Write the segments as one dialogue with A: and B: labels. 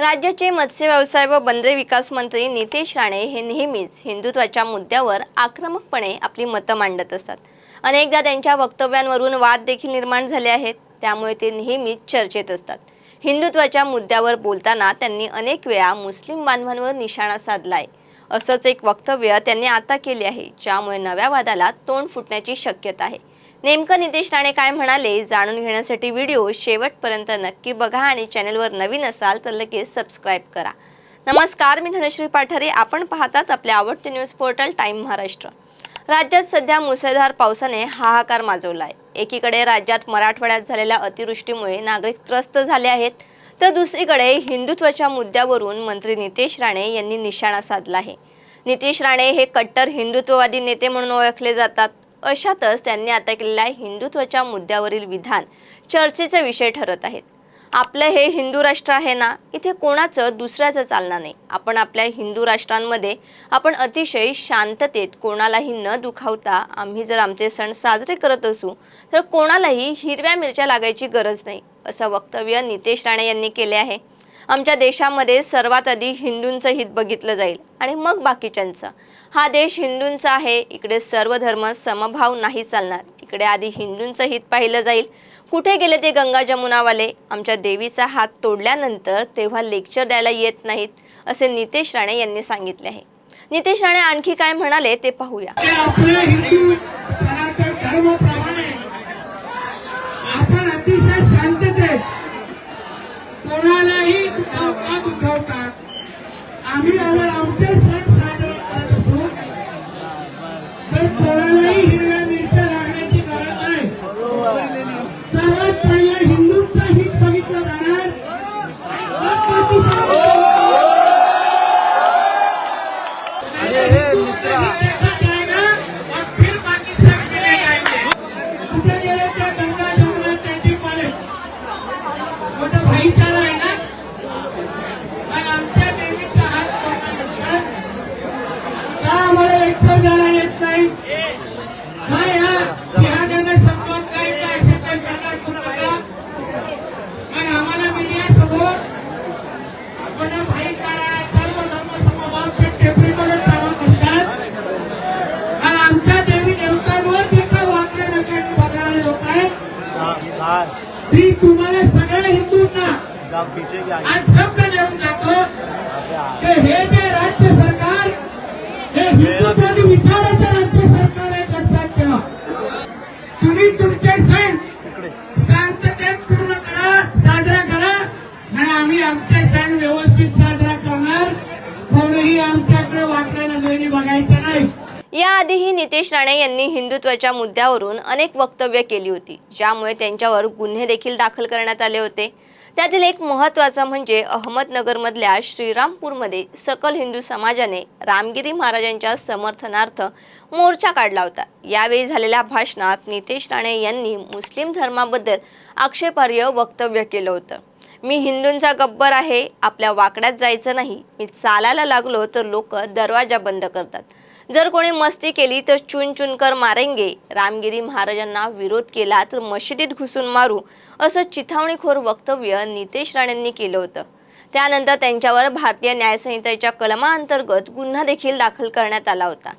A: राज्याचे मत्स्य व्यवसाय व बंदरे विकास मंत्री नितेश राणे हे नेहमीच हिंदुत्वाच्या मुद्द्यावर आक्रमकपणे आपली मतं मांडत असतात. अनेकदा त्यांच्या वक्तव्यांवरून वाद देखील निर्माण झाले आहेत त्यामुळे ते नेहमीच चर्चेत असतात. हिंदुत्वाच्या मुद्द्यावर बोलताना त्यांनी अनेक वेळा मुस्लिम बांधवांवर निशाणा साधलाय असंच एक वक्तव्य त्यांनी आता केले आहे ज्यामुळे नव्या वादाला तोंड फुटण्याची शक्यता आहे. नेमकं नितेश राणे काय म्हणाले जाणून घेण्यासाठी व्हिडिओ शेवटपर्यंत नक्की बघा आणि चॅनलवर नवीन असाल तर लगेच सबस्क्राईब करा. नमस्कार मी धनश्री पाठारे. आपण पाहतात आपले आवडते न्यूज पोर्टल टाईम महाराष्ट्र. राज्यात सध्या मुसळधार पावसाने हाहाकार माजवला आहे एकीकडे राज्यात मराठवाड्यात झालेल्या अतिवृष्टीमुळे नागरिक त्रस्त झाले आहेत तर दुसरीकडे हिंदुत्वाच्या मुद्द्यावरून मंत्री नितेश राणे यांनी निशाणा साधला आहे. नितेश राणे हे कट्टर हिंदुत्ववादी नेते म्हणून ओळखले जातात. अशातच त्यांनी आता केलेल्या हिंदुत्वाच्या मुद्द्यावरील विधान चर्चेचा विषय ठरत आहेत. आपलं हे हिंदू राष्ट्र आहे ना इथे कोणाचं दुसऱ्याचं चालणार नाही. आपण आपल्या हिंदू राष्ट्रांमध्ये आपण अतिशय शांततेत कोणालाही न दुखावता आम्ही जर आमचे सण साजरे करत असू तर कोणालाही हिरव्या मिरच्या लागायची गरज नाही असं वक्तव्य नितेश राणे यांनी केले आहे. आमच्या देशामध्ये सर्वात आधी हिंदूंचं हित बघितलं जाईल. आणि मग बाकीच्यांचं. हा देश हिंदूंचा आहे. इकडे सर्व धर्म समभाव नाही चालणार. इकडे आधी हिंदूंचं हित पाहिलं जाईल. कुठे गेले ते गंगा जमुनावाले? आमच्या देवीचा हात तोडल्यानंतर तेव्हा लेक्चर द्यायला येत नाहीत असे नितेश राणे यांनी सांगितले आहे. नितेश राणे आणखी काय म्हणाले ते पाहूया.
B: आपण अतिशय शांततेत कोणालाही दुखावता दुखावता आम्ही आम्ही मी तुम्हाला सगळ्या हिंदूंना शब्द देऊन जातो. की हे जे राज्य सरकार हे हिंदुत्वादी विचाराचं राज्य सरकार आहे लक्षात ठेवा तुम्ही तुमचे सण शांततेत पूर्ण करा साजरा करा. आणि आम्ही आमचे सण व्यवस्थित साजरा करणार. कोणीही आमच्याकडे वाकड्या नजरेने बघायचं नाही.
A: याआधीही नितेश राणे यांनी हिंदुत्वाच्या मुद्द्यावरून अनेक वक्तव्य केली होती ज्यामुळे त्यांच्यावर गुन्हे देखील दाखल करण्यात आले होते. त्यातील एक महत्त्वाचा म्हणजे अहमदनगरमधल्या श्रीरामपूरमध्ये सकल हिंदू समाजाने रामगिरी महाराजांच्या समर्थनार्थ मोर्चा काढला होता. यावेळी झालेल्या भाषणात नितेश राणे यांनी मुस्लिम धर्माबद्दल आक्षेपार्ह वक्तव्य केलं होतं. मी हिंदूंचा गब्बर आहे आपल्या वाकड्यात जायचं नाही मी चालायला लागलो तर लोक दरवाजा बंद करतात. जर कोणी मस्ती केली तर चुन चुन कर मारेंगे. रामगिरी महाराजांना विरोध केला तर मशिदीत घुसून मारू असं चिथावणीखोर वक्तव्य नितेश राणेंनी केलं होतं. त्यानंतर त्यांच्यावर भारतीय न्यायसंहितेच्या कलमाअंतर्गत गुन्हा देखील दाखल करण्यात आला होता.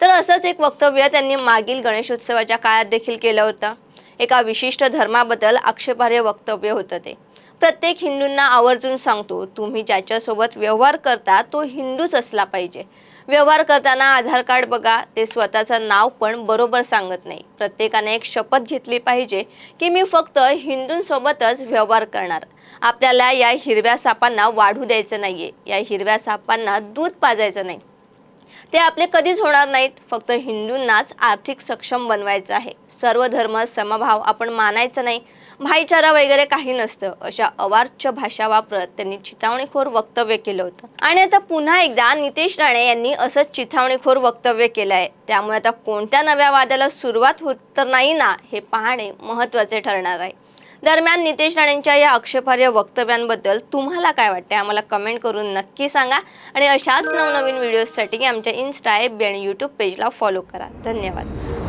A: तर असंच एक वक्तव्य त्यांनी मागील गणेशोत्सवाच्या काळात देखील केलं होतं. एका विशिष्ट धर्माबद्दल आक्षेपार्ह वक्तव्य होतं ते. प्रत्येक हिंदूंना आवर्जून सांगतो तुम्ही ज्याच्यासोबत व्यवहार करता तो हिंदूच असला पाहिजे. व्यवहार करताना आधार कार्ड बघा ते स्वतःचं नाव पण बरोबर सांगत नाही. प्रत्येकाने एक शपथ घेतली पाहिजे की मी फक्त हिंदूंसोबतच व्यवहार करणार. आपल्याला या हिरव्या सापांना वाढू द्यायचं नाहीये. या हिरव्या सापांना दूध पाजायचं नाही. ते आपले कधीच होणार नाहीत. फक्त हिंदूंनाच आर्थिक सक्षम बनवायचं आहे. सर्व धर्म समभाव आपण मानायचं नाही. भाईचारा वगैरे काही नसतं. अशा अवाच्य भाषा वापरत त्यांनी चिथावणीखोर वक्तव्य केलं होतं. आणि आता पुन्हा एकदा नितेश राणे यांनी असंच चिथावणीखोर वक्तव्य केलं आहे. त्यामुळे आता कोणत्या नव्या वादाला सुरुवात होत तर नाही ना हे पाहणे महत्त्वाचे ठरणार आहे. दरम्यान नितेश राणेंच्या या आक्षेपार्ह वक्तव्यांबद्दल तुम्हाला काय वाटते आम्हाला कमेंट करून नक्की सांगा. आणि अशाच नवनवीन व्हिडिओजसाठी आमच्या इन्स्टा एफ बी आणि यूट्यूब पेजला फॉलो करा. धन्यवाद.